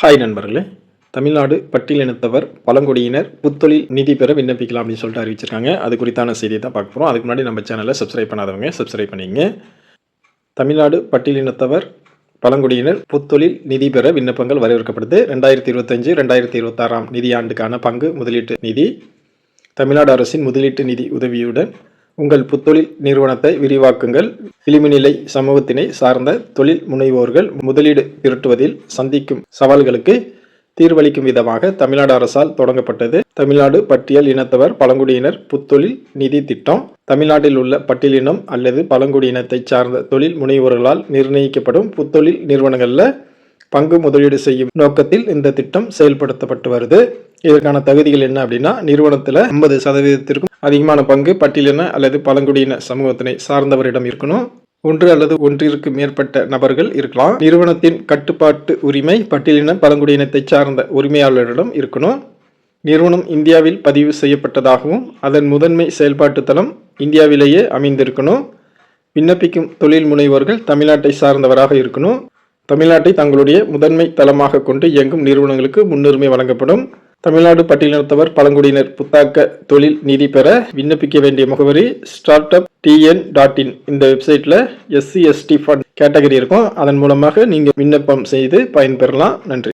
Hi நண்பர்களே. தமிழ்நாடு பட்டியலினத்தவர் பழங்குடியினர் புத்தொழில் நிதி பெற விண்ணப்பிக்கலாம் அப்படின்னு சொல்லிட்டு அறிவிச்சிருக்காங்க. அது குறித்தான செய்தியை தான் பார்க்க போகிறோம் அதுக்கு முன்னாடி நம்ம சேனலை சப்ஸ்கிரைப் பண்ணாதவங்க சப்ஸ்கிரைப் பண்ணிங்க தமிழ்நாடு பட்டியலினத்தவர் பழங்குடியினர் புத்தொழில் நிதி பெற விண்ணப்பங்கள் வரவேற்கப்படுது ரெண்டாயிரத்தி இருபத்தஞ்சு ரெண்டாயிரத்தி இருபத்தாறாம் நிதியாண்டுக்கான பங்கு முதலீட்டு நிதி. தமிழ்நாடு அரசின் முதலீட்டு நிதி உதவியுடன் உங்கள் புத்தொழில் நிறுவனத்தை விரிவாக்குங்கள். விளிம்புநிலை சமூகத்தினை சார்ந்த தொழில் முனைவோர்கள் முதலீடு திரட்டுவதில் சந்திக்கும் சவால்களுக்கு தீர்வளிக்கும் விதமாக தமிழ்நாடு அரசால் தொடங்கப்பட்டது. தமிழ்நாடு பட்டியல் இனத்தவர் பழங்குடியினர் புத்தொழில் நிதி திட்டம். தமிழ்நாட்டில் உள்ள பட்டியலினம் அல்லது பழங்குடியினத்தை சார்ந்த தொழில் முனைவோர்களால் நிர்ணயிக்கப்படும் புத்தொழில் நிறுவனங்களில் பங்கு முதலீடு செய்யும் நோக்கத்தில் இந்த திட்டம் செயல்படுத்தப்பட்டு வருது. இதற்கான தகுதிகள் என்ன அப்படின்னா நிறுவனத்தில் ஐம்பது சதவீதத்திற்கும் அதிகமான பங்கு பட்டியலின அல்லது பழங்குடியின சமூகத்தினை சார்ந்தவரிடம் இருக்கணும். ஒன்று அல்லது ஒன்றிற்கு மேற்பட்ட நபர்கள் இருக்கலாம். நிறுவனத்தின் கட்டுப்பாட்டு உரிமை பட்டியலின பழங்குடியினத்தை சார்ந்த உரிமையாளரிடம் இருக்கணும். நிறுவனம் இந்தியாவில் பதிவு செய்யப்பட்டதாகவும் அதன் முதன்மை செயல்பாட்டு தளம் இந்தியாவிலேயே அமைந்திருக்கணும். விண்ணப்பிக்கும் தொழில் முனைவோர்கள் தமிழ்நாட்டை சார்ந்தவராக இருக்கணும். தமிழ்நாட்டை தங்களுடைய முதன்மை தளமாக கொண்டு இயங்கும் நிறுவனங்களுக்கு முன்னுரிமை வழங்கப்படும். தமிழ்நாடு பட்டியலினத்தவர் பழங்குடியினர் புத்தாக்க தொழில் நிதி பெற விண்ணப்பிக்க வேண்டிய முகவரி start up TN dot in இந்த வெப்சைட்டில் எஸ்சி எஸ்டி ஃபண்ட் கேட்டகரி இருக்கும். அதன் மூலமாக நீங்கள் விண்ணப்பம் செய்து பயன்பெறலாம். நன்றி.